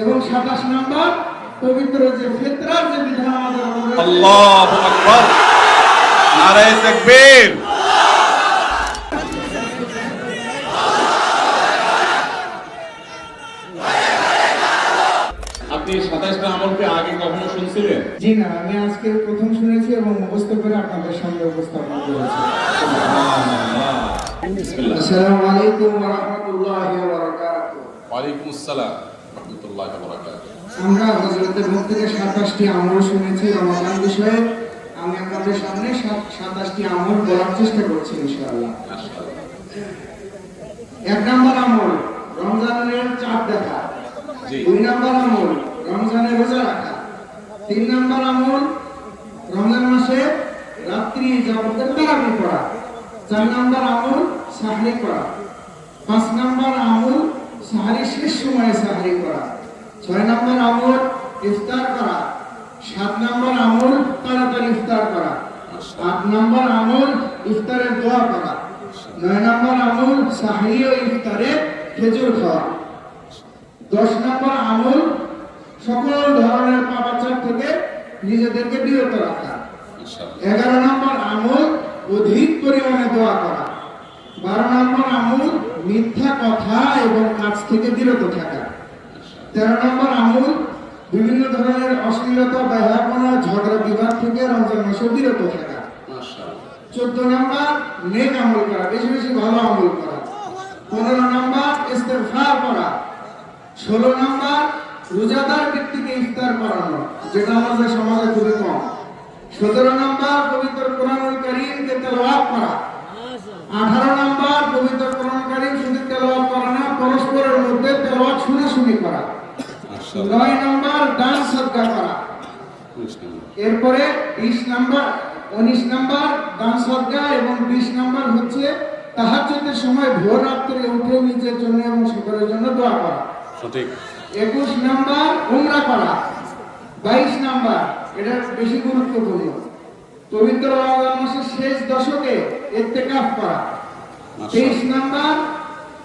এবং সাতাশ নম্বর পবিত্র যে ফেতরার যে বিধান আমাদের রয়েছে, আল্লাহু আকবার। নারায়ে তাকবীর। আপনি সাতাশটা আমলকে আগে কখনো শুনছিলেন? জি না আমি আজকে প্রথম শুনেছি এবং মুখস্থ করে আপনাদের সামনে উপস্থাপন করেছি। আসসালামু আলাইকুম ওয়া রাহমাতুল্লাহি ওয়া বারাকাতুহু। ওয়ালাইকুম আসসালাম। রাহমাতুল্লাহি আমরা হজরতের মুখ থেকে সাতাশটি আমল শুনেছি রমাদান বিষয়ে। আমি আপনাদের সামনে সাতাশটি আমল বলার চেষ্টা করছি ইনশাআল্লাহ। এক নম্বর আমল রমজানের চাঁদ দেখা। দুই নম্বর আমল রমজানের রোজা রাখা। তিন নম্বর আমল রমজান মাসে রাত্রি যাবতের তারাবি পড়া। চার নম্বর আমল সাহরি করা পাঁচ নম্বর আমল সাহারি শেষ সময়ে সাহারি করা। ছয় নম্বর আমল, ইফতার করা। সাত নম্বর আমল, তাড়াতাড়ি ইফতার করা। আট নম্বর আমল ইফতারের দোয়া করা। নয় নম্বর আমল সাহারি ও ইফতারে খেজুর খাওয়া। দশ নম্বর আমল, সকল ধরনের পাপাচার থেকে নিজেদেরকে বিরত রাখা। এগারো নম্বর আমল, অধিক পরিমাণে দোয়া করা। বারো নম্বর আমল মিথ্যা কথা এবং কাজ থেকে বিরত থাকা। তেরো নম্বর আমল বিভিন্ন ধরনের অশ্লীলতা ব্যয়াপনা ঝগড়া বিবাদ থেকে রমজান মাসে বিরত থাকা। চোদ্দ নম্বর নেক আমল করা বেশি বেশি ভালো আমল করা। পনেরো নম্বর ইস্তেফার করা। ষোলো নম্বর রোজাদার ব্যক্তিকে ইফতার করানো যেটা আমাদের সমাজে খুবই কম। সতেরো নম্বর পবিত্র কোরআনুল করিমকে তেলাওয়াত করা। আঠারো নম্বর পবিত্র মধ্যে শুনে শুনে করা নয় নম্বর দান সদকা করা। এরপরে বিশ নাম্বার উনিশ নাম্বার দান সদকা এবং বিশ নাম্বার হচ্ছে তাহাজ্জুদের সময় ভোর রাত্রে উঠে নিজের জন্য এবং সকলের জন্য দোয়া করা। সঠিক। একুশ নাম্বার উমরা করা। বাইশ নাম্বার এটা বেশি গুরুত্বপূর্ণ। পবিত্র রমজান মাসের শেষ দশকে ইত্তেকাফ করা। তেইশ নাম্বার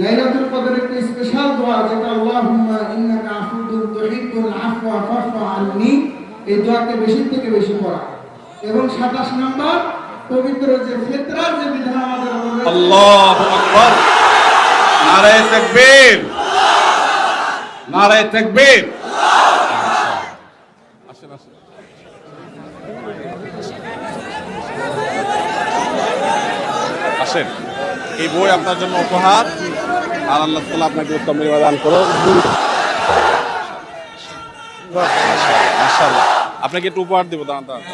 লাইলাতুল কদরের একটি স্পেশাল দোয়া যেটা আল্লাহুম্মা ইন্নাকা আফুদুন তুহিব্বুল আফওয়া ফাফু আননি। এই দোয়াকে বেশি থেকে বেশি পড়া। এবং 27 নাম্বার, পবিত্র যে ফিতরার যে বিধান আমাদের আল্লাহু আকবার। নারায়ে তাকবীর। নারায়ে তাকবীর। আসেন। এই বই আপনার জন্য উপহার। আর আল্লাহ আপনাকে উত্তম দান মাশাআল্লাহ। আপনাকে একটু উপহার দেবো দাঁড়ান দাঁড়ান।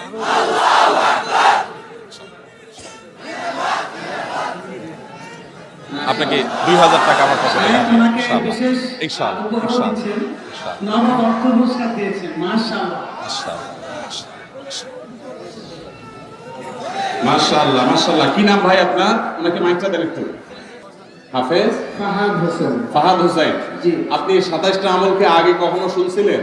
আপনাকে দুই হাজার টাকা আমার পক্ষ থেকে ইনশাআল্লাহ মাশাআল্লাহ। মাশাআল্লাহ কি নাম ভাই আপনার? ওনাকে মাইকটা দেন একটু। হাফেজ? ফাহাদ হোসেন। ফাহাদ হোসেন। জি। আপনি সাতাশটা আমলকে আগে কখনো শুনছিলেন?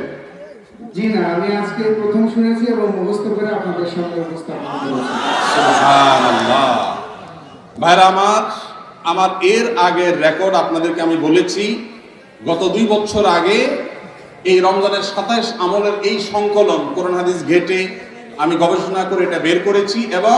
জি না আমি আজকে প্রথম শুনেছি এবং মুখস্থ করে আপনাদের সামনে উপস্থাপন করেছি। সুবহানাল্লাহ। ভাইরা আমার আমার এর আগের রেকর্ড আপনাদেরকে আমি বলেছি গত দুই বছর আগে এই রমজানের সাতাইশ আমলের এই সংকলন কোরআন হাদিস ঘেটে আমি গবেষণা করে এটা বের করেছি এবং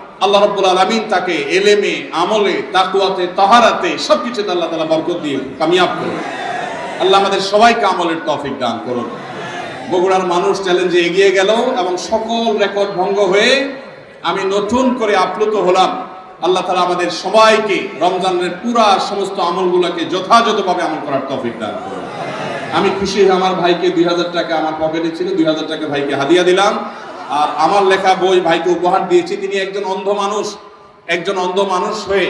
আল্লাহ রব্বুল আলমিন তাকে এলেমে, আমলে তাকুয়াতে তাহারাতে সবকিছুতে আল্লাহ তালা বরকত দিয়ে কামিয়াব করুন। আল্লাহ আমাদের সবাইকে আমলের তৌফিক দান করুন। বগুড়ার মানুষ চ্যালেঞ্জে এগিয়ে গেল এবং সকল রেকর্ড ভঙ্গ হয়ে আমি নতুন করে আপ্লুত হলাম। আল্লাহ তালা আমাদের সবাইকে রমজানের পুরা সমস্ত আমলগুলোকে যথাযথভাবে আমল করার তৌফিক দান করুন। আমি খুশি হয়ে আমার ভাইকে দুই হাজার টাকা আমার পকেটে ছিল, দুই হাজার টাকা ভাইকে হাদিয়া দিলাম। আর আমার লেখা বই ভাইকে উপহার দিয়েছি। তিনি একজন অন্ধ মানুষ, একজন অন্ধ মানুষ হয়ে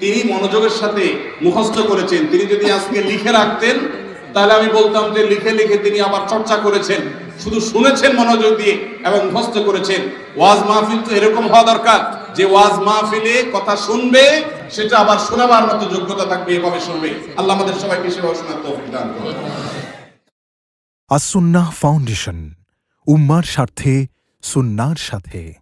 তিনি মনোযোগের সাথে মুখস্থ করেছেন। তিনি যদি আজকে লিখে রাখতেন, তাহলে আমি বলতাম যে লিখে লিখে তিনি আবার চর্চা করেছেন। শুধু শুনেছেন মনোযোগ দিয়ে এবং মুখস্থ করেছেন। ওয়াজ মাহফিল তো এরকম হওয়া দরকার যে ওয়াজ মাহফিলে কথা শুনবে, সেটা আবার শোনাবার মতো যোগ্যতা থাকবে, এভাবে শুনবে। আল্লাহ আমাদের সবাইকে সেভাবে শোনার তৌফিক দান করুন। আসুন্নাহ ফাউন্ডেশন, উম্মার স্বার্থে সুন্নার সাথে।